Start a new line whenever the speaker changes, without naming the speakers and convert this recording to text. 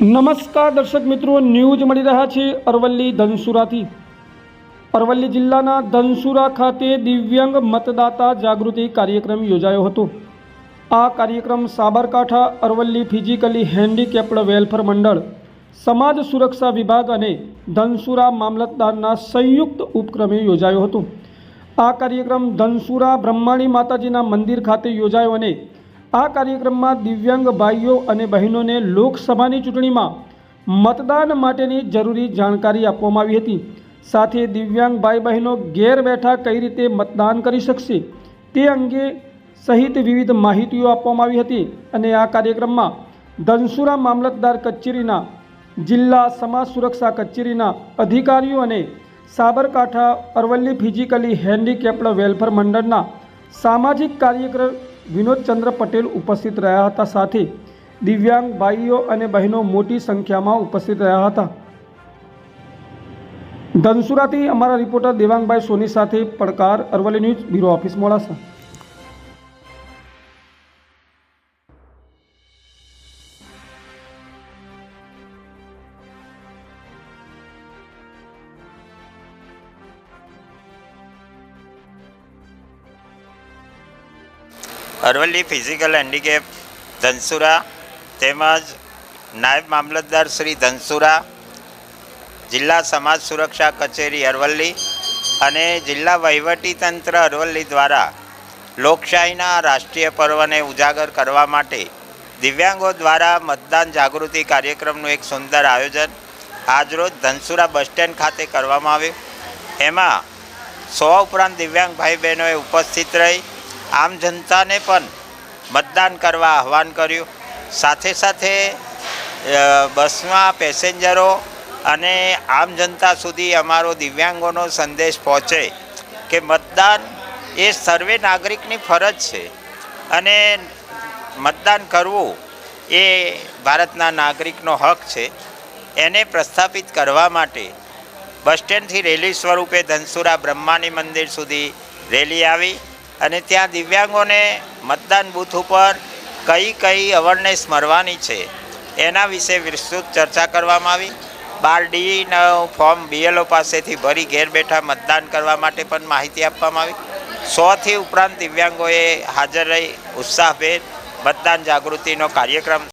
નમસ્કાર દર્શક મિત્રો, ન્યૂઝ મળી રહ્યા છે અરવલ્લી ધનસુરાથી. અરવલ્લી જિલ્લાના ધનસુરા ખાતે દિવ્યાંગ મતદાતા જાગૃતિ કાર્યક્રમ યોજાયો હતો. આ કાર્યક્રમ Sabarkantha Aravalli physically handicapped welfare મંડળ, સમાજ સુરક્ષા વિભાગ અને ધનસુરા મામલતદારના સંયુક્ત ઉપક્રમે યોજાયો હતો. આ કાર્યક્રમ ધનસુરા બ્રહ્માણી માતાજીના મંદિર ખાતે યોજાયો અને આ કાર્યક્રમમાં દિવ્યાંગ ભાઈઓ અને બહેનોને લોકસભાની ચૂંટણીમાં મતદાન માટેની જરૂરી જાણકારી આપવામાં આવી હતી. સાથે દિવ્યાંગ ભાઈ બહેનો ઘેર બેઠા કઈ રીતે મતદાન કરી શકશે તે અંગે સહિત વિવિધ માહિતીઓ આપવામાં આવી હતી અને આ કાર્યક્રમમાં ધનસુરા મામલતદાર કચેરીના, જિલ્લા સમાજ સુરક્ષા કચેરીના અધિકારીઓ અને Sabarkantha Aravalli physically handicapped welfare મંડળના સામાજિક કાર્યકર વિનોદચંદ્ર પટેલ ઉપસ્થિત રહ્યા હતા. સાથે દિવ્યાંગ ભાઈઓ અને બહેનો મોટી સંખ્યામાં ઉપસ્થિત રહ્યા હતા. ધનસુરાથી અમારા રિપોર્ટર દેવાંગભાઈ સોની સાથે પડકાર, Aravalli news, bureau office Modasa.
Aravalli physical handicap Dhansura તેમજ નાયબ મામલતદાર શ્રી ધનસુરા, જિલ્લા સમાજ સુરક્ષા કચેરી અરવલ્લી અને જિલ્લા વહીવટી તંત્ર અરવલ્લી દ્વારા લોકશાહીના રાષ્ટ્રીય પર્વને ઉજાગર કરવા માટે દિવ્યાંગો દ્વારા મતદાન જાગૃતિ કાર્યક્રમનું એક સુંદર આયોજન આજરોજ ધનસુરા બસ સ્ટેન્ડ ખાતે કરવામાં આવ્યું. એમાં સો ઉપરાંત દિવ્યાંગ ભાઈ બહેનોએ ઉપસ્થિત રહી આમ જનતાને પણ મતદાન કરવા આહવાન કર્યું. સાથે સાથે બસમાં પેસેન્જરો અને આમ જનતા સુધી અમારો દિવ્યાંગોનો સંદેશ પહોંચે કે મતદાન એ સર્વે નાગરિકની ફરજ છે અને મતદાન કરવું એ ભારતના નાગરિકનો હક છે. એને પ્રસ્થાપિત કરવા માટે બસ સ્ટેન્ડથી રેલી સ્વરૂપે ધનસુરા બ્રહ્માની મંદિર સુધી રેલી આવી. અને ત્યાં દિવ્યાંગોને મતદાન બૂથ ઉપર કઈ કઈ અવેરનેસ મળવાની છે, એના વિશે વિસ્તૃત ચર્ચા કરવામાં આવી. બાર ડીનું ફોર્મ બીએલઓ પાસેથી ભરી ઘેર બેઠા મતદાન કરવા માટે પણ માહિતી આપવામાં આવી. સોથી ઉપરાંત દિવ્યાંગોએ હાજર રહી ઉત્સાહભેર મતદાન જાગૃતિનો કાર્યક્રમ